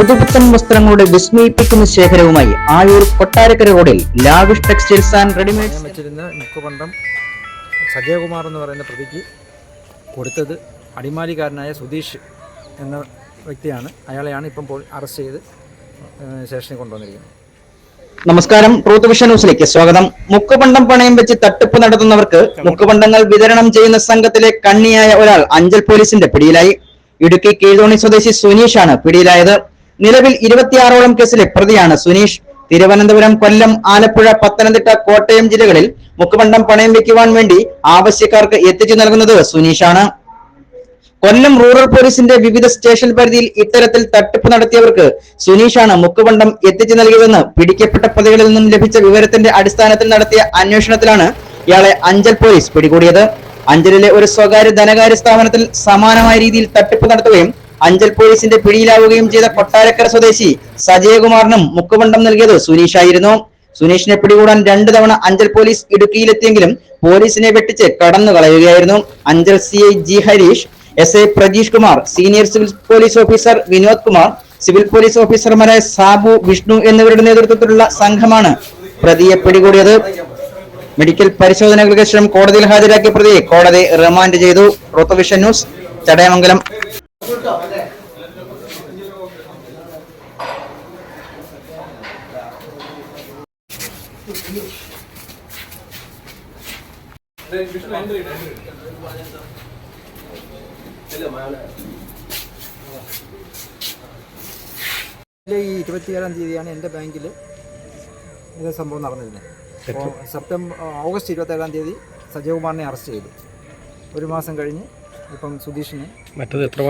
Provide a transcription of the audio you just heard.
പുതുപുത്തൻ വസ്ത്രങ്ങളുടെ വിസ്മയിപ്പിക്കുന്ന ശേഖരവുമായി ആയൂർ കൊട്ടാരക്കര റോഡിൽ ലാവിഷ് ടെക്സ്റ്റൈൽസ് ആൻഡ് റെഡിമെയ്ഡ് വെച്ചിരുന്ന മുക്കുപണ്ടം സജയകുമാർ എന്ന് പറയുന്ന പ്രതിക്ക് കൊടുത്തത് അടിമാലിക്കാരനായ സുധീഷ് എന്ന വ്യക്തിയാണ്. അയാളെയാണ് ഇപ്പം പോയി അറസ്റ്റ് ചെയ്ത് സ്റ്റേഷനിൽ കൊണ്ടുവന്നിരിക്കുന്നത്. നമസ്കാരം. ട്രൂത്ത് വിഷൻ ന്യൂസിലേക്ക് സ്വാഗതം. മുക്കുപണ്ടം പണയം വെച്ച് തട്ടിപ്പ് നടത്തുന്നവർക്ക് മുക്കുപണ്ടങ്ങൾ വിതരണം ചെയ്യുന്ന സംഘത്തിലെ കണ്ണിയായ ഒരാൾ അഞ്ചൽ പോലീസിന്റെ പിടിയിലായി. ഇടുക്കി കീഴ്തോണി സ്വദേശി സുനീഷാണ് പിടിയിലായത്. നിലവിൽ ഇരുപത്തിയാറോളം കേസിലെ പ്രതിയാണ് സുനീഷ്. തിരുവനന്തപുരം കൊല്ലം ആലപ്പുഴ പത്തനംതിട്ട കോട്ടയം ജില്ലകളിൽ മുക്കുപണ്ടം പണയം വെക്കുവാൻ വേണ്ടി ആവശ്യക്കാർക്ക് എത്തിച്ചു നൽകുന്നത് സുനീഷാണ്. കൊല്ലം റൂറൽ പോലീസിന്റെ വിവിധ സ്റ്റേഷൻ പരിധിയിൽ ഇത്തരത്തിൽ തട്ടിപ്പ് നടത്തിയവർക്ക് സുനീഷാണ് മുക്കുപണ്ടം എത്തിച്ചു നൽകിയതെന്ന് പിടിക്കപ്പെട്ട പ്രതികളിൽ നിന്നും ലഭിച്ച വിവരത്തിന്റെ അടിസ്ഥാനത്തിൽ നടത്തിയ അന്വേഷണത്തിലാണ് ഇയാളെ അഞ്ചൽ പോലീസ് പിടികൂടിയത്. അഞ്ചലിലെ ഒരു സ്വകാര്യ ധനകാര്യ സ്ഥാപനത്തിൽ സമാനമായ രീതിയിൽ തട്ടിപ്പ് നടത്തുകയും അഞ്ചൽ പോലീസിന്റെ പിടിയിലാവുകയും ചെയ്ത കൊട്ടാരക്കര സ്വദേശി സജയകുമാറിനും മുക്കുപണ്ടം നൽകിയത് സുനീഷായിരുന്നു. സുനീഷിനെ പിടികൂടാൻ രണ്ടു തവണ അഞ്ചൽ പോലീസ് ഇടുക്കിയിലെത്തിയെങ്കിലും പോലീസിനെ വെട്ടിച്ച് കടന്നു കളയുകയായിരുന്നു. Anchal C I G Harish S I Prajeesh Kumar senior civil police officer Vinod Kumar civil police ഓഫീസർമാരായ സാബു വിഷ്ണു എന്നിവരുടെ നേതൃത്വത്തിലുള്ള സംഘമാണ് പ്രതിയെ പിടികൂടിയത്. മെഡിക്കൽ പരിശോധനകൾക്ക് ശേഷം കോടതിയിൽ ഹാജരാക്കിയ പ്രതിയെ കോടതി റിമാൻഡ് ചെയ്തു. റോത്തവിഷൻ ന്യൂസ് ചടയമംഗലം. ഈ ഇരുപത്തിയേഴാം തീയതിയാണ് എന്റെ ബാങ്കിൽ ഇതേ സംഭവം നടന്നിരുന്നത്. സെപ്റ്റംബർ ഓഗസ്റ്റ് ഇരുപത്തേഴാം തീയതി സജയകുമാറിനെ അറസ്റ്റ് ചെയ്തു. ഒരു മാസം കഴിഞ്ഞ് ഇപ്പം സുധീഷിന്. മറ്റത് എത്ര